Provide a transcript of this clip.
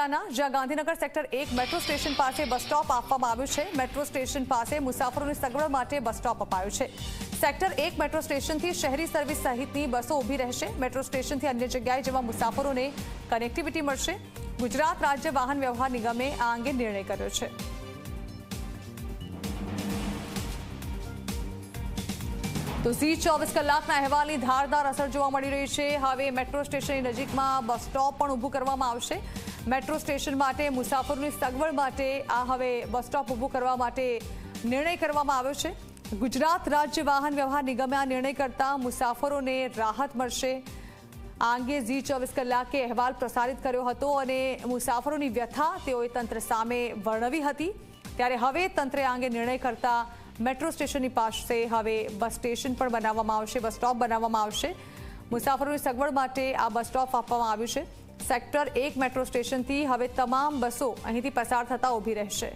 ગયાના જ્યાં ગાંધીનગર સેક્ટર એક metro station પાસે બસ સ્ટોપ આપવામાં આવ્યું છે. મેટ્રો સ્ટેશન પાસે મુસાફરોની સગવડ માટે બસ સ્ટોપ અપાયું છે. સેક્ટર એક મેટ્રો સ્ટેશનથી શહેરી સર્વિસ સહિતની બસો ઊભી રહેશે. મેટ્રો સ્ટેશનથી અન્ય જગ્યાએ જવા મુસાફરોને કનેક્ટિવિટી મળશે. ગુજરાત રાજ્ય વાહન વ્યવહાર નિગમે આ અંગે નિર્ણય કર્યો છે. તો ઝી ચોવીસ કલાકના અહેવાલની ધારદાર અસર જોવા મળી રહી છે. હવે મેટ્રો સ્ટેશનની નજીકમાં બસ સ્ટોપ પણ ઊભું કરવામાં આવશે. મેટ્રો સ્ટેશન માટે, મુસાફરોની સગવડ માટે આ હવે બસ સ્ટોપ ઊભું કરવા માટે નિર્ણય કરવામાં આવ્યો છે. ગુજરાત રાજ્ય વાહન વ્યવહાર નિગમે આ નિર્ણય કરતા મુસાફરોને રાહત મળશે. આ અંગે ઝી ચોવીસ કલાકે અહેવાલ પ્રસારિત કર્યો હતો અને મુસાફરોની વ્યથા તેઓએ તંત્ર સામે વર્ણવી હતી. ત્યારે હવે તંત્રે આ અંગે નિર્ણય કરતા મેટ્રો સ્ટેશનની પાસે હવે બસ સ્ટેશન પણ બનાવવામાં આવશે, બસ સ્ટોપ બનાવવામાં આવશે. મુસાફરોની સગવડ માટે આ બસ સ્ટોપ આપવામાં આવ્યું છે. સેક્ટર એક મેટ્રો સ્ટેશનથી હવે તમામ બસો અહીંથી પસાર થતા ઊભી રહેશે.